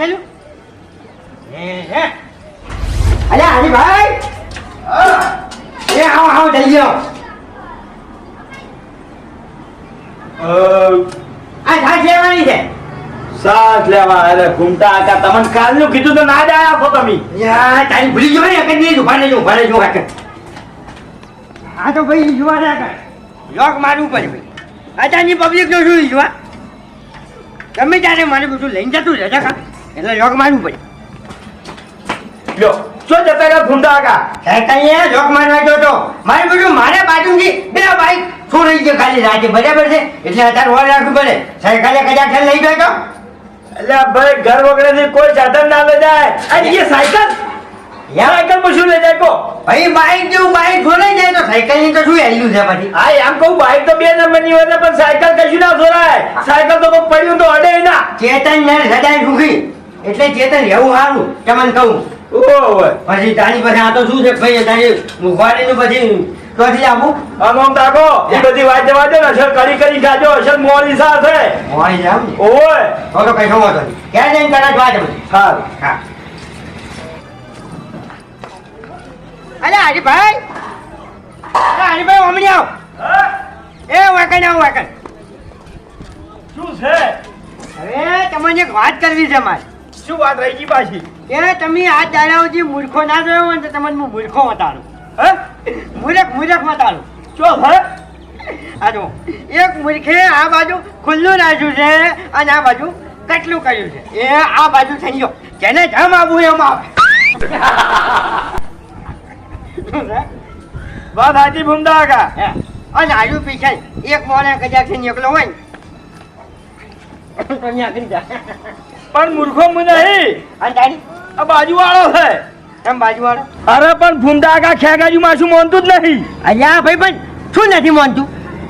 આ હે અલ્યા હરીભાઈ એ આવો આવો જઈ ગયો. આ લેવાની છે. સાથ લેવા અરે ઘૂમતા હતા. તમને કાલનું કીધું તો ના જ આયા આપો તમે તારી ભૂલી ગયો ને કદી ઊભા રહેજો ઊભા રહેજો કાકા હા તો ભાઈ જોવા રહ્યા કર લોક મારવું પડે ભાઈ. અત્યારની પબ્લિક નો શું જોવા તમે ત્યારે મારે બધું લઈને જતું રહે કા એટલે લોક મારવું પડે. લ્યો. શું જતા રહ્યા ઘૂમતા હતા કઈ લોક મારવા ગયો તો. મારે બધું મારે બાજુથી બે બાઈક શું રહી ગયો ખાલી રાજે બરાબર છે? એટલે અત્યારે ઓર રાખવું પડે. સાયકલે કદાચ લઈ ગયો તો? એટલે ભાઈ ઘર વગર કોઈ સાધન ના લઈ જાય. અને એ સાયકલ? યાર સાયકલ શું લઈ જાય કો ભાઈ બાઈક જેવું બાઈક છોડાઈ જાય તો સાયકલની તો શું હેલ્યું છે પછી? હા એમ કહું બાઈક તો બે નંબરની હોય પણ સાયકલ કશું ના છોડાય સાયકલ તો પડ્યું તો અડે ના. ચેતન સદાય સુખી એટલે ચેતન રહેવું સારું તમને કહું. ઓય પછી તારી પાસે આ તો શું છે? ભાઈ તારી મુખવાડીનું પછી ક્યાંથી આપું આમ આમ તાકો એ બધી વાત જવા દે ને. અસર કરી કરી જાજો. અસર મોરી સાથે મોરી જામ જાવ ઓય તો તો કઈ ખબર નથી. ક્યાં જઈને કદાચ વાત બધી. સારું હા. અરે હરીભાઈ હરિભાઈ ઓમણી આવ. હા? એ વાકણ આવ વાકણ. શું છે? હવે તમને એક વાત કરવી છે મારે. શું વાત રહી ગઈ પાછી? કે તમે આ દાડાઓથી મૂર્ખો ના જોયો હોય ને તો તમને હું મૂર્ખો વતાડું હે? મૂર્ખ મૂર્ખ વતાડું ચો હે? આ જો એક મૂર્ખે આ બાજુ ખુલ્લું રાખ્યું છે અને આ બાજુ કટલું કર્યું છે. એ આ બાજુ થઈ ગયો. જેને જમ આવવું એમ આવે વાત સાચી ભૂમતા કા. અને આજુ પીછે એક મોને કદાચથી નીકળો હોય ને. તો ત્યાં કરી જા. પણ મૂર્ખો હું નહીં. અને તારી આ બાજુવાળો છે. એમ બાજુવાળો? અરે પણ ભૂમતા કા ખેગાજુ માં શું માનતું જ નહીં. અહીંયા ભાઈ પણ શું નથી મોનતું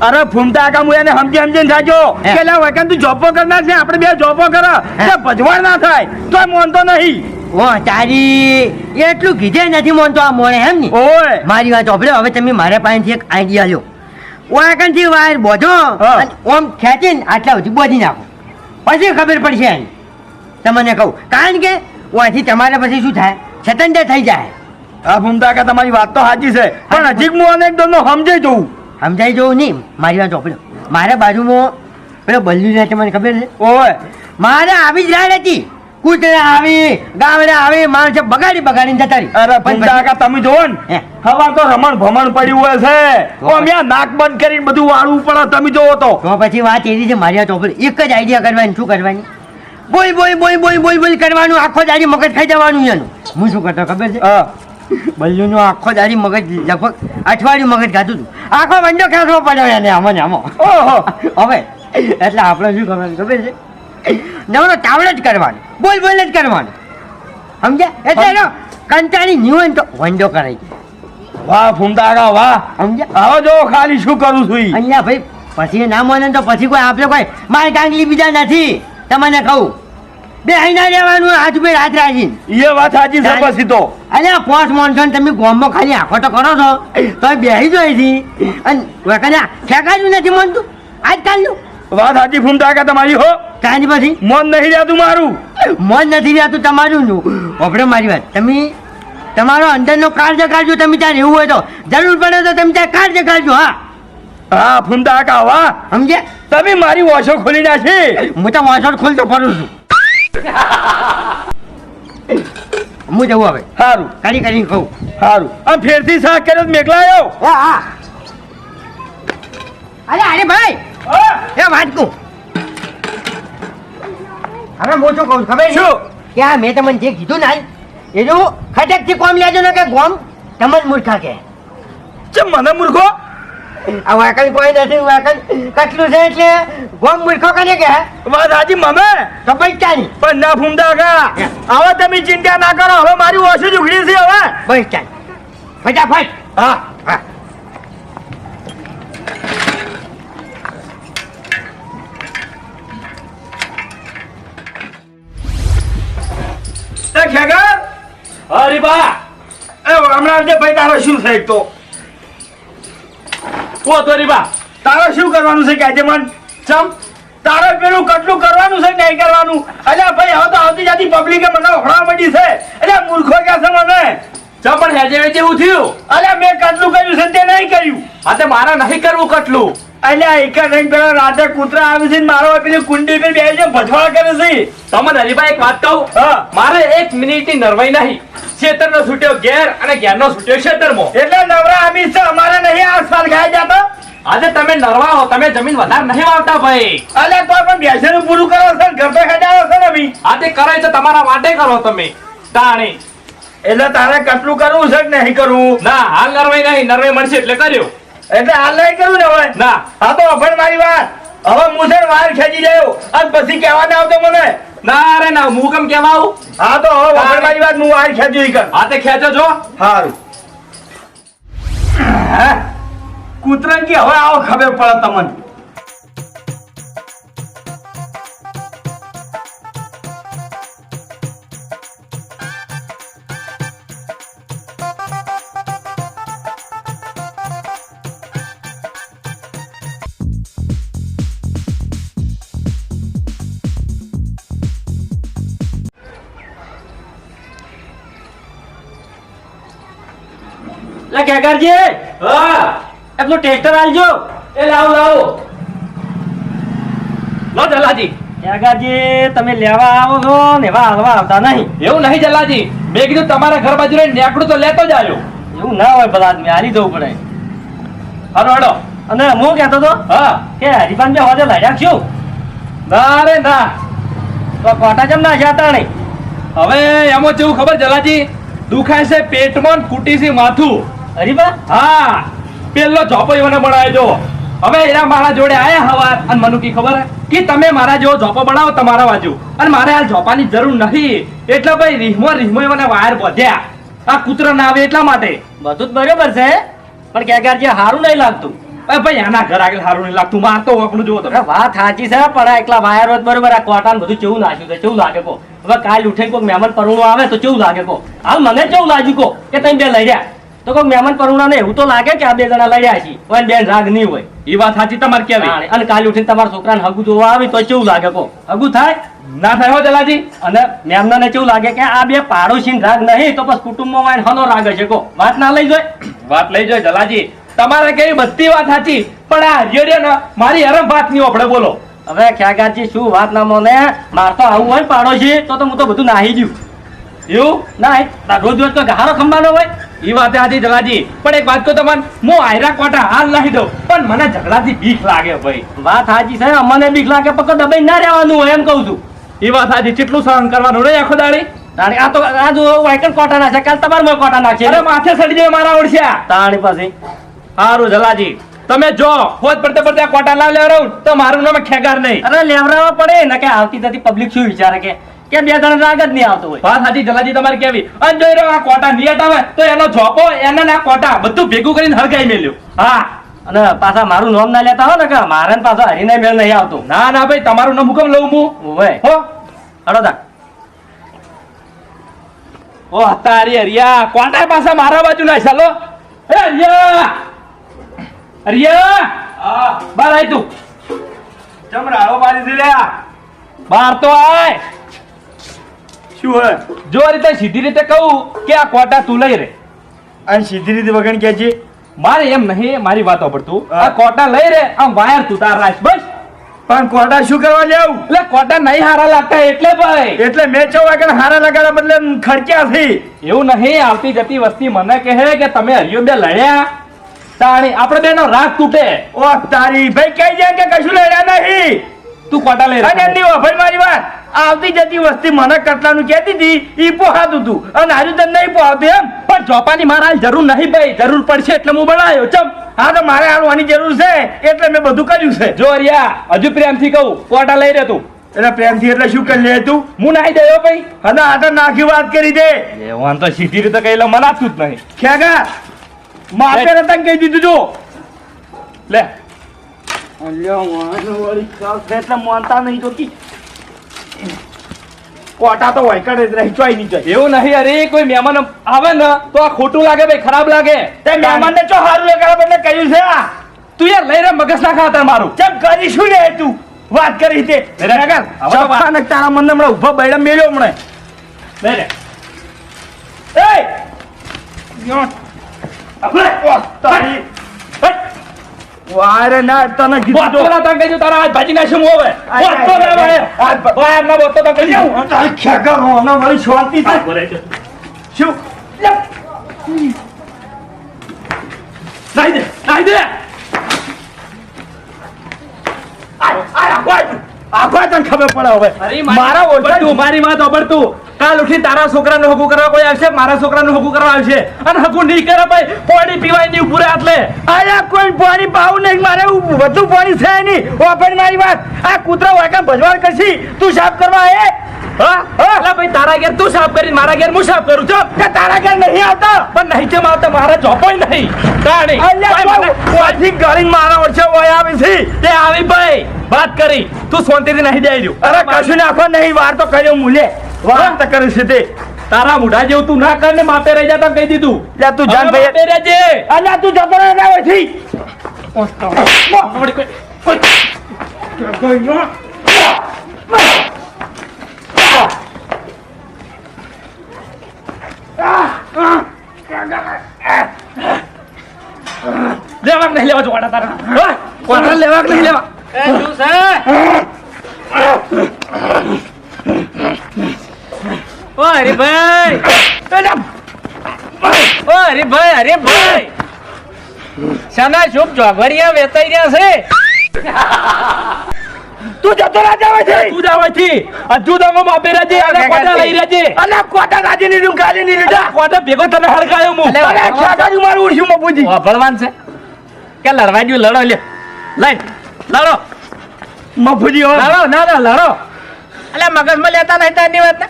અરે ભૂમતા કા હું એને સમજી સમજીને થાજો કે લા વખત તું જોપો કરનાર છે? આપણે બે જોપો કરો. કે તે ભજવાડ ના થાય તોય મોનતો નહીં. ઓ તારી એટલું કીધે નથી મોનતો આ મોણે એમ ને? ઓય. મારી વાત સાંભળો હવે તમે મારા પાસેથી એક આઈડિયા લો વાકનથી વાયર બોધો ઓમ ખેંચીને આટલા સુધી બોધી નાખો. પછી ખબર પડશે એની. તમને કહું. કારણ કે ઓયાથી તમારે પછી શું થાય? સ્વતંત્ર થઈ જાય. આ ભૂમતા કે તમારી વાત તો સાચી છે પણ હજીક હું અને એકદમ સમજાઈ જવું સમજાઈ જવું નહીં. મારી વાત ચોપડ્યો મારા બાજુમાં પેલો બલ્લુ છે મને ખબર છે? ઓય મારે આવી જ રાડ હતી. કૂતરા આવી ગામડે આવી માણસે બગાડી બગાડીને જતા રહી. અરે ભૂમતા તમે જોવો ને. હવા તો રમણ ભમણ પડ્યું હોય છે. તો ઓમ નાક બંધ કરીને બધું વાળવું પડે તમે જોવો તો. તો પછી વાત એવી છે મારી વાત ચોપડી એક જ આઈડિયા કરવાની શું કરવાની? બોલ બોલ બોલ બોલ બોલ બોલ કરવાનું આખો દાડી મગજ ખાઈ જવાનું એનું. હું શું કરતો ખબર છે? હા. બલ્લુનો આખો દાડી મગજ લગભગ અઠવાડિયું મગજ ખાતું હતું આખો વંડો ખેંચવો પડ્યો એને આમાં ને આમાં. ઓહો. હવે એટલે આપણે શું કરવાનું ખબર છે? નવરો તાવડે જ કરવાનું. બોલ બોલ જ કરવાનું. સમજ્યા? એટલે એનો કંટાળી નિવન તો વંડો કરાય વાહ ભૂમતા વાહ. સમજ્યા? હવે જો ખાલી શું કરું છું. અહીંયા ભાઈ પછી ના મને તો પછી કોઈ આપણે કોઈ મારી કાંગલી બીજા નથી. તમને કહું. બે આઈના રહેવાનું હાથ બે હાથ રાખીને એ વાત સાચી છે પછી તો. અલ્યા પોસ્ટ મોનસોન તમે ગોમમાં ખાલી આખો તો કરો છો. તો બેહી જોઈ છી. અને વખતે ઠેકાયું નથી મનતું આજકાલનું વાત સાચી ફૂમ તાકા તમારી હો. કાંજ પછી? મન નહીં રહેતું મારું. મન નથી રહેતું તમારું નું. આપણે મારી વાત. તમે તમારો અંદરનો કાર્ય કાઢજો તમે ત્યાં રહેવું હોય તો. જરૂર પડે તો તમે ત્યાં કાર્ય કાઢજો હા. હા ભૂમતા કા વાહ સમજ્યા? તમે મારી વાસો ખોલી નાખી. હું તો વાસો ખોલતો ફરું છું. હું જવું હવે. સારું કરી કરીને કહું સારું આ ફેરથી શાક કર્યો મેઘલા આવ્યો હા હા. અરે અરે ભાઈ. એ વાંચકું હવે હું શું કહું ખબર શું? કે આ મેં તમને જે કીધું ના એનું ખટકથી કોમ લેજો ને કે ગોમ તમને મૂર્ખા કે મને મૂર્ખો? આ વાકણ કોઈ નથી વાકણ કટલું છે એટલે? ગોમ મૂર્ખો કરે કે? વાત સાચી મમે? તો બચતા પણ ના ભૂમતા કા હવે તમે ચિંતા ના કરો હવે મારી ઓછું ઉઘડી છે હવે. બચતા ફટાફટ. હા. હા. ખેગર? અરે બા. એ હમણાં જે ભાઈ તારો શું છે તો? ઓ તો રીબા તારે શું કરવાનું છે કે મન? ચમ? તારે પેલું કેટલું કરવાનું છે નહીં કરવાનું? અલ્યા ભાઈ, હવે તો આવતી જાતી પબ્લિકે મને માંડી છે. એટલે મૂર્ખો કે છે મને. ચમ, પણ હેજે વેજે એવું થયું? અલ્યા મેં કટલું કર્યું છે તે નહીં કર્યું. આ તે મારે નહીં કરવું કટલું. અલ્યા એક નહીં પેલા રાતે કૂતરા આવે છે મારો પેલી કુંડી પર બેસી છે ભજવાળ કરે છે. તમને હરીભાઈ એક વાત કહું? હા. મારે એક મિનિટની નરવાઈ નહીં. ખેતરનો છૂટ્યો ઘેર અને ઘેરનો છૂટ્યો ખેતરમાં. એટલે નવરા આમી છે અમારે નહીં આ સાલ ખાઈ જતો. આજે તમે નરવા હો તમે જમીન વધારે નહીં વાવતા ભાઈ. અલ્યા તો પણ બેસેનું પૂરું કરો છો ને ઘર તો ખેડાવો છે ને આજે કરાય તો તમારા માટે કરો તમે. તાણી. એટલે તારે કેટલું કરવું છે કે નહીં કરવું? ના હાલ નરવાઈ નહીં નરવાઈ મળશે એટલે કર્યો. એટલે હાલ નહીં કરું ને હવે? ના. હા તો અભણ મારી વાત. હવે હું છે વાર ખેંચી રહ્યો અને પછી કહેવા ના આવતો મને. ના રે ના હું કેમ કેવા આવું હા તો હવે અભણ મારી વાત હું વાર ખેંચી કર. આ તે ખેંચો છો સારું કૂતરંગી હવે આવો ખબર પડે તમને? લે હા. એટલું ટેસ્ટર આલજો. એ લાવો લાવો. લો જલાજી. જલાજી તમે લેવા આવો છો ને એવા હાલવા આવતા નહીં. એવું નહીં જલાજી. મેં કીધું તમારા ઘર બાજુ નેકડું તો લેતો જ આવ્યો એવું ના હોય બધા આદમી હારી જવું પડે. હરો હડો અને હું કહેતો તો હા. કે હરિભાન બે હોજે લઈ રાખશું ના રે ના. તો કોટા જેમ ના જાતા નહીં હવે એમાં જેવું ખબર જલાજી દુખાય છે પેટમાં કુટી છે માથું. હરિભા હા પેલો એમને બનાવ્યો હવે એના મારા જોડે આયા હવાર. અને મને કી ખબર કે તમે મારા જેવો ઝોપો બનાવો તમારા બાજુ. અને મારે આ ઝોપાની જરૂર નથી એટલે ભાઈ રીહમો રીહમો મને વાયર બધ્યા આ કૂતરો ના આવે એટલા માટે. બધું જ બરોબર છે પણ કેકરજી સારું નહીં લાગતું. ભાઈ આના ઘર આગળ સારું નહીં લાગતું. મારતો આપણું જુઓ તમે. વાત સાચી છે પણ આ એકલા વાયર બરોબર આ કોટા બધું કેવું નાખ્યું છે કેવું લાગે કો? હવે કાલ ઉઠે કોઈ મહેમાન પરણું આવે તો કેવું લાગે કો? હાલ મને કેવું લાગ્યું કો કે તમે બે લઈ રહ્યા? તો કોઈક મહેમાન પરુણાને એવું તો લાગે કે આ બે જણા લડ્યા છે. કોઈ બેન રાગ નહીં હોય. એ વાત સાચી તમારે કેવી અને કાલે ઉઠીને તમારા છોકરાને હગું જોવા આવી તો કેવું લાગે કો હગું થાય? ના થાય હો જલાજી. અને મેમનાને કેવું લાગે કે આ બે પાડોશી રાગ નહીં તો બસ કુટુંબમાં વાઈન હનો રાગ હશે કો વાત ના લઈ જોય? વાત લઈ જોય જલાજી. તમારે કેવી બધી વાત સાચી પણ આ હરિયો ને મારી હરમ વાત નહીં આપણે બોલો. હવે ખ્યાગાજી શું વાત ના મને? માર તો આવું હોય પાડોશી તો તો હું તો બધું નાહી ગયું. એવું? ના રોજ રોજ તો ગારો ખંભાનો હોય. ઈ વાત આજી જલાજી. પણ એક વાત કહું તમને હું આયરા કોટા હાલ નાખી દઉં. પણ મને ઝઘડાથી બીક લાગે ભાઈ. વાત હાજી છે અમને બીક લાગે પક્કો દબાઈ ના રહેવાનું હોય એમ કહું છું. ઈ વાત હાજી કેટલું સહન કરવાનું રે આખો દાડી? તાણી આ તો આ જો વાયકન કોટા નાખે કાલ તમારે મો કોટા નાખે અરે માથે સડી જાય મારા ઓળખ્યા તાણી પાસે સારું જલાજી. તમે જો હોત પડતે પડતે કોટા લાવ લેવડાવું તો મારું નામ ખેગાર નહીં. અરે લેવડાવવા પડે ને કે આવતી જતી પબ્લિક શું વિચારે કે? કે બે જણ રાગ જ નહીં આવતો હોય? વાત સાચી જલાજી તમારે કેવી? અને જોઈ રહ્યો આ કોટા નિયત આવે તો એનો ઝોપો એના ના કોટા બધું ભેગું કરીને હરગાઈ મેલ્યું. હા. અને પાછા મારું નામ ના લેતા હો ને કે મારે પાછો હરીને મેળ નહીં આવતો. ના ના ભાઈ તમારું નામ હુકમ લઉં હું? હોય હો. હડો તા ઓ તારી હરિયા. કોટા પાછા મારા બાજુ ના ચાલો એ હરિયા. હરિયા. બાર આય તું. ચમરાળો પાડી દે બાર તો આય. શું હે? જો આ રીતે સીધી રીતે કહું કે આ કોટા તું લઈ રે. અને સીધી રીતે વગણ કે છે? મારે એમ નહીં મારી વાત હા. આ કોટા લઈ રે આમ વાયર તું તાર રાખ બસ. પણ કોટા શું કરવા લેવું એટલે કોટા નહીં હારા લાગતા એટલે ભાઈ. એટલે મેં ચો વાગણ હારા લગાડ્યા બદલે ખર્ચ્યા થી એવું નહીં આવતી જતી વસ્તી મને કહે કે તમે હરિયો બે લડ્યા. તાણી આપણે બેનો રાગ તૂટે. ઓ તારી ભાઈ કઈ જાય કે કશું લડ્યા નહીં. તું કોટા લઈ અને રે ભાઈ મારી વાત. આવતી જતી વસ્તી મને કટલાનું કહેતી હતી એ પોહાતું હતું. અને હારું તને નહીં પોહાતું એમ. પણ ચોપાની મારા હાલ જરૂર નહીં ભાઈ. જરૂર પડશે એટલે હું બનાવ્યો ચમ. હા તો મારે હારવાની જરૂર છે. એટલે મેં બધું કર્યું છે. જો અરિયા હજુ પ્રેમથી કહું કોટા લઈ રે તું. એટલે પ્રેમથી એટલે શું કરી લે તું? હું નાહી દયો ભાઈ. અને આ તો નાખી વાત કરી દે. એ વાન તો સીધી રીતે કહેલો મનાતું જ નહીં. ખેગા માપે રતન કહી દીધું જો. લે. એટલે મોનતા નહીં તો કી કોટા તો હોય કરે રહી ચોઈ નહીં જાય એવું નહીં અરે કોઈ મહેમાન આવે ને તો આ ખોટું લાગે ભાઈ ખરાબ લાગે. તે મહેમાનને ચો હારું લગાડવા બદલે કહ્યું છે આ. તું યાર લઈ રે મગજ ના ખાતર મારું. ચમ કરીશું લે તું? વાત કરી તે. નગર, ચોખ્ખા ને તારા મને હમણાં ઊભા બૈડા મેળ્યો હમણાં. લઈ રે એ! યો. આપણે, તારી. હટ. વારે ના તને કીધું તો. ના તને કહી તારા હાથ ભાજી નાખશું હવે બોતો આય, ભાઈ. આય, આય, ભાઈ, એમના બોતો તને કહી દઉં. તારી ખેગર હમણાં મારી શાંતિ હા, થાય. બોલે છે. શું લે. દે નાહી દે આય, આય, આય. આખો તને ખબર પડે હવે મારા તું મારી વાત ઓબળતું કાલ ઉઠી તારા છોકરાનું હગું કરવા કોઈ આવશે? મારા છોકરાનું હગું કરવા આવશે. અને હગું નહીં કરે ભાઈ પાણી પીવાય નહીં ઉપર આટલે અરે કોઈ પાણી પાવું નહીં મારે વધુ પાણી છે નહીં. ઓપન મારી વાત. આ કૂતરા વાકા ભજવાડ કરશી. તું સાફ કરવા એ? હા? ભાઈ તારા ઘેર તું સાફ કરી મારા ઘેર હું સાફ કરું? છું કે તારા ઘેર નહીં આવતા? પણ નહીં છે મારે મારા જોપોય નહીં. તાણી ઓથી ગળીને મારા વર્ષે ઓય આવે છે. તે આવી ભાઈ. વાત કરી. તું શાંતિથી નહીં રહ્યું. અરે કશું નાખો નહીં વાર તો કર્યો મૂલે. વાત કરી કરે તારા મુઢા જેવું તું ના કર ને માપે રહી જા કહી દીધું. લે તું જાન ભાઈ. માપે રહેજે. અલ્યા તું જતો રહે ના વળી કોઈ- લેવા નહીં લેવા જોવાના તારા. હા? કોઠા લેવા. કે નહીં લેવા ઓ હરીભાઈ! ઓ અરે ભાઈ શાના શુભ ચોઘડિયા વેતાઈ રહ્યા છે. તું જતો રાજા હોય છે. તું જાવ અહીંથી. આ જુદામાં માપે રાજે અને કોટા લઈ રાજે. અને કોટા રાજી ની રૂમ ખાલી ની લીધા કોટા ભેગો તને હળગાયો મુ અલે, ખેગાજી મારું ઉડશું મપુજી વાપરવાન છે. કે લડવા દ્યું લડો લ્યો. લઈ લડો. મફુજી હો લડો ના ના લડો. અલે મગજમાં લેતા નહીં તારની વાત ને.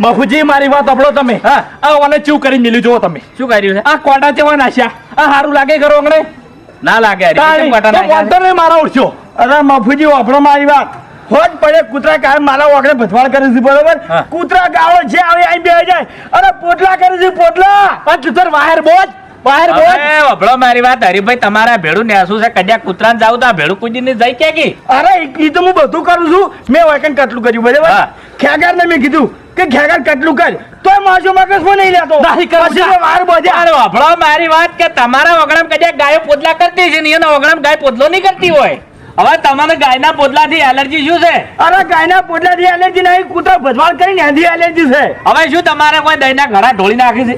બાપુજી મારી વાત સાંભળો તમે. હા. આ ઓને ચૂ કરી મિલ્યું જોવો તમે. શું કર્યું છે? આ કોટા જેવા નાશ્યા આ સારું લાગે ખરો અંગણે ના લાગે વાંધો નહીં મારા ઉઠશો અરે મફુજી વાપરો મારી વાત. હોજ પડે કૂતરા કાયમ મારા વાગડે ભથવાળ કરે છે બરોબર? કૂતરા ગાળો જે આવે અહીં બે જાય. અરે પોટલા કરે છે પોટલા. આ તું તાર વાયર બોજ બોજ. હવે વભળો મારી વાત. હરીભાઈ તમારા ભેડું નેસું છે કદાચ કૂતરાને જાવ તો આ ભેડું કૂદીને જાય ક્યાં કી અરે એ તો હું બધું કરું છું. મેં વાયકન કટલું કર્યું બરાબર. ખેગાર ને મેં કીધું કે ઘેગર કેટલું કર? તો માજો મગજમાં નહીં લેતો? નહીં કરું. મેં વાર બોધ્યા. અરે વાપડો મારી વાત કે તમારા વગણમ કદાચ ગાયો પોદલા કરતી છે ને એના વગણમ ગાય પોદલો નહીં કરતી હોય. હવે તમારે ગાયના પોદલાથી એલર્જી શું છે? અરે ગાયના પોટલાથી એલર્જી નહીં કૂતરો ભજવાળ કરીને એની એલર્જી છે. હવે શું તમારે કોઈ દહીંના ઘડા ઢોળી નાખી છે?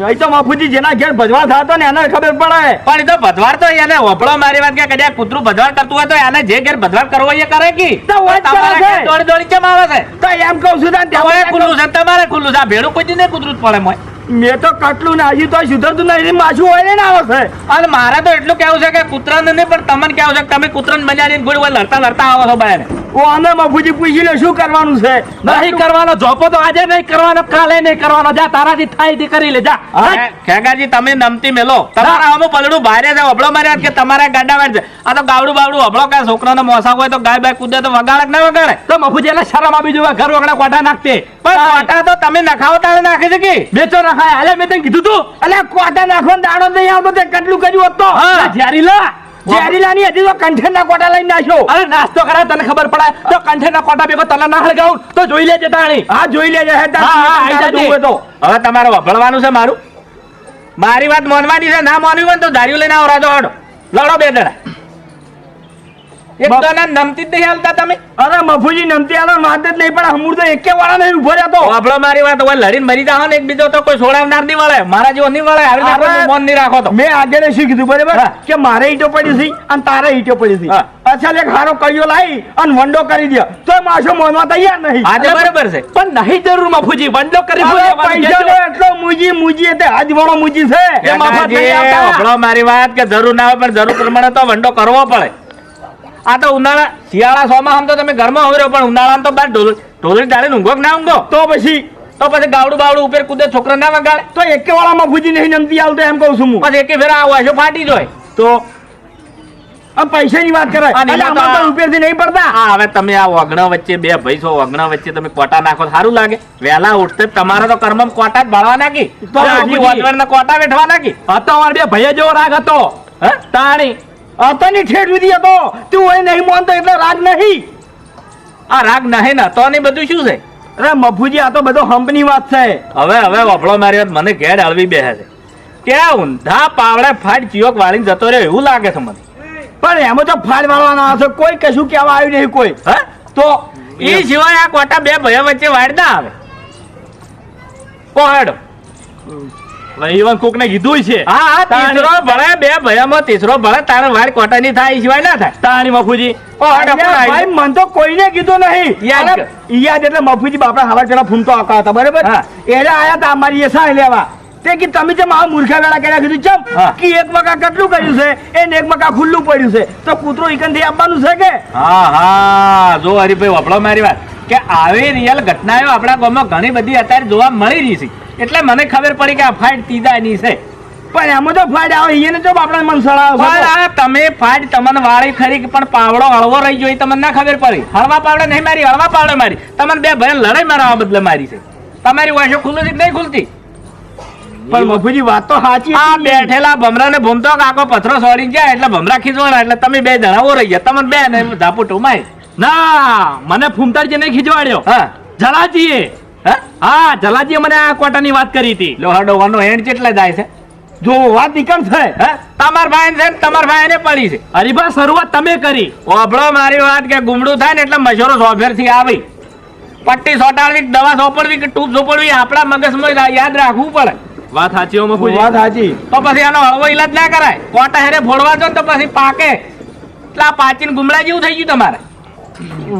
તો મફુજી જેના ઘેર ભજવાડ થતો ને એને ખબર પડે. પણ એ તો ભજવાર તો એને વપડો મારી વાત કે કદાચ કૂતરું ભજવાર કરતું હોય તો એને જે ઘેર ભજવાર કરવો એ કરે કે? દોડી દોડી કેમ આવે છે? તો એમ કહું છું તમારે ખુલ્લું છે તમારે ખુલ્લું છે. ભેડું કોઈ ને કૂતરું જ પડે મોય મેં તો કટલું નાજી તો સુધરતું નથી માછું હોય ને આવે છે. અને મારે તો એટલું કેવું છે કે કૂતરાને નહીં પણ તમને કેવું છે કે તમે કૂતરાને મજાની ગોળ લડતા લડતા આવો છો બહાર. ઓ અમે બાપુજી પૂછી લે શું કરવાનું છે? નહીં કરવાનો જોપો તો આજે નહીં કરવાનો કાલે નહીં કરવાનો. જા તારાથી થાય તે કરી લે જા? ખેગાજી તમે નમતી મેલો. તમારા આમ પલડું ભારે છે અબળો માર્યા કે તમારા ગાડા વાળ છે? આ તો ગાવડું બાવડું અબળો કાંઈ છોકરાનો મોસા હોય તો ગાય બાય કૂદે તો વગાડે ના વગાડે? તો બાપુજી એટલે શરમ આપી જોવા ઘર વગડા કોઠા નાખતે? પણ કોઠા તો તમે નખાવો તારે નાખે છે કે બેચો ના ખાય હાલે મેં તને કીધું તું. અલે કોટા નાખો દાડો નહીં આવતો તે કટલું કર્યું હોત તો. જ્યારી લા હજી તો કંઠેરના કોટા લઈને નાખ્યો. અરે નાસ્તો કરાય તને ખબર પડે? તો કંઠેના કોટા ભેગો તને ના હળગાવું તો જોઈ લેજે તાણી. હા જોઈ લેજે હે તો. હવે તમારે વભળવાનું છે મારું? મારી વાત માનવાની છે ના માનવી હોય તો ધાર્યું લઈને આવો રાજો હડો. લડો બે દડા એક બાપ- દોના નમતી જ નહીં હાલતા તમે? અરે મફુજી નમતી આલો વાત જ નહીં પણ હમુર તો એકે વાળા નહીં ઊભો રહેતો વાપડો મારી વાત હોય લડીને મરી જાઓ ને એકબીજો તો કોઈ છોડાવનાર નહીં વળે. મારા જેવો નહીં વળે આવી રીતે મન નહીં રાખો તો. મેં આગળ શું કીધું બરાબર? કે મારે ઈટો પડી છે અને તારે ઈટો પડી છે અચ્છા એક હારો કડિયો લાવી અને વંડો કરી દે તો માછો મોનવા તૈયાર નહીં. આજે બરાબર છે. પણ નહીં જરૂર મફુજી વંડો કરી પૈસા એટલો મુજી મુજી એટલે આજ વાળો મુજી છે. મારી વાત કે જરૂર ના હોય પણ જરૂર પ્રમાણે તો વંડો કરવો પડે. આ તો ઉનાળા શિયાળા સોમાં આમ તો તમે ઘરમાં હોય પણ ઉનાળામાં તો બાર ઢોલ ઢોલરી ડાળીને ઊંઘો ના ઊંઘો? તો પછી? તો પછી ગાવડું બાવડું ઉપર કુદે છોકરા ના વગાડે? તો એકે વાળામાં ભૂજી નહીં નમતી આવતો એમ કહું છું હું. પછી એક ફેરા આવો હશે ફાટી જોય. તો પૈસાની વાત કરાય. ઉપરથી નહીં પડતા. હવે તમે આ વગણા વચ્ચે બે ભાઈ છો વગણા વચ્ચે તમે કોટા નાખો સારું લાગે. વહેલા ઉઠતે તમારા તો કર્મ કોટા જ ભરવા નાખી. તો કોટા વેઠવા નાખી. હતો બે ભાઈ જેવો રાગ હતો. તાણી અતની ઠેઠ સુધી હતો. તું એ નહીં માનતો એટલે રાગ નહીં. આ રાગ નહીં ને તો ને બધું શું છે? અરે મફુજી આ તો બધો હંપની વાત છે. હવે હવે વફળો મારી વાત મને ઘેર હળવી બેસે છે. કે ઊંધા પાવડે ફાટ ચિયોક વાળીને જતો રહ્યો એવું લાગે છે મને. પણ એમાં તો ફાડ મારવાનો હશે કોઈ કશું કહેવા આવ્યું નહીં કોઈ. હે? તો એ સિવાય આ કોટા બે ભયા વચ્ચે વાડ ના આવે. કોહેડ ઈવન કોક ને કીધું છે હા તીસરો ભળે બે ભયામાં તીસરો ભળે તારે વાર કોટા ની થાય સિવાય ના થાય. તારી મફુજી. ભાઈ મન તો કોઈને કીધું નહીં. યાદ યાદ એટલે મફુજી બાપડા હવા પેલા ફૂમતો આકા હતા બરાબર? એટલે આયા હતા અમારી એ લેવા. તે કે તમે જે મારા મૂર્ખા વેળા કર્યા કીધું ચમ કે એક મકા કેટલું કર્યું છે એને એક મકા ખુલ્લું પડ્યું છે. તો કૂતરો ઈકનથી આપવાનું છે કે? હા હા જો હરીભાઈ વપડો મારી વાત. કે આવી રિયલ ઘટનાઓ આપણા ગામમાં ઘણી બધી અત્યારે જોવા મળી રહી છે. એટલે મને ખબર પડી કે આ ફાઇટ તીજાની છે. પણ એમાં તો ફાડ આવે એને જો આપણા મન સળાવ તમે ફાઇટ તમને વાળી ખરી પણ પાવડો હળવો રહી જોઈ તમને ના ખબર પડી. હળવા પાવડે નહીં મારી હળવા પાવડે મારી. તમને બે ભાઈ લડાઈ મારવા બદલે મારી છે. તમારી વાંસો ખુલ્લું છે નહીં ખુલતી? પણ મફુજી વાત તો સાચી આ બેઠેલા બેઠેલા ભમરાને ભૂમતો કાકો પથરો સોરી ગયા એટલે ભમરા ખીચવાડા એટલે તમે બે જણાવો રહી ગયા. તમને બે ને ધાપુ ટુમાય ના મને ફૂમતારજી નહીં ખીજવાડ્યો. હા. જલાજીએ હા? હા જલાજીએ મને આ કોટાની વાત કરી હતી. લોહાડો વાનો હેન્ડ કેટલા જાય છે? જો વાત નીકળ છે હે? તમાર ભાઈ છે તમાર ભાઈ ને પડી છે. હરીભા શરૂઆત તમે કરી. ઓભળો મારી વાત કે ગુમડું થાય ને એટલે મજૂરો સોફેરથી આવી. પટ્ટી સોટાડવી દવા સોપડવી કે ટૂપ સોપડવી આપણા મગજમાં યાદ રાખવું પડે. વાત સાચી હો વાત સાચી. તો પછી આનો હળવો ઈલાજ ના કરાય. કોટા હેરે ફોડવા દો તો પછી પાકે. એટલા પાચીને ગુમડા જેવું થઈ ગયું તમારે.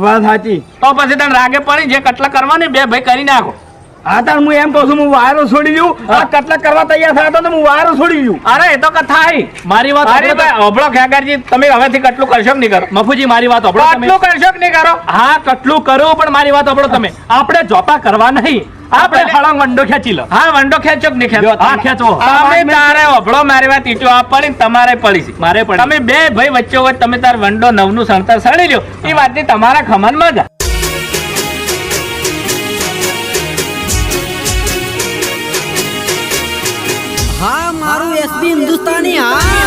વાત સાચી. તો પછી તને રાગે પડી જે કટલા કરવાની બે ભાઈ કરી નાખો. હા તાર હું એમ કહું છું હું વાયરો છોડી દઉં. આ કટલા કરવા તૈયાર થયા તો હું વાયરો છોડી દઉં. અરે એ તો કથા આવી મારી વાત અરે. ભાઈ અભળો ખેગારજી તમે હવેથી કટલું કરશો કે નહીં કરો? મફુજી મારી વાત તમે. કટલું કરશો કે નહીં કરો? હા કટલું કરું પણ મારી વાત સાંભળો તમે. આપણે જોપા કરવા નહીં. આપણે ભલે. વંડો ખેંચી લો હા વંડો ખેંચો કે નહીં ખેંચો હા, ખેંચો. તમે તારે અભળો મારી વાત ઈટો આ પડી તમારે પડી છે મારે પડી. તમે બે ભાઈ વચ્ચે વચ્ચે તમે તાર વંડો નવનું સણતર સડી લ્યો એ વાતની તમારા ખમનમાં જ હા મારું એસબી હિન્દુસ્તાની હા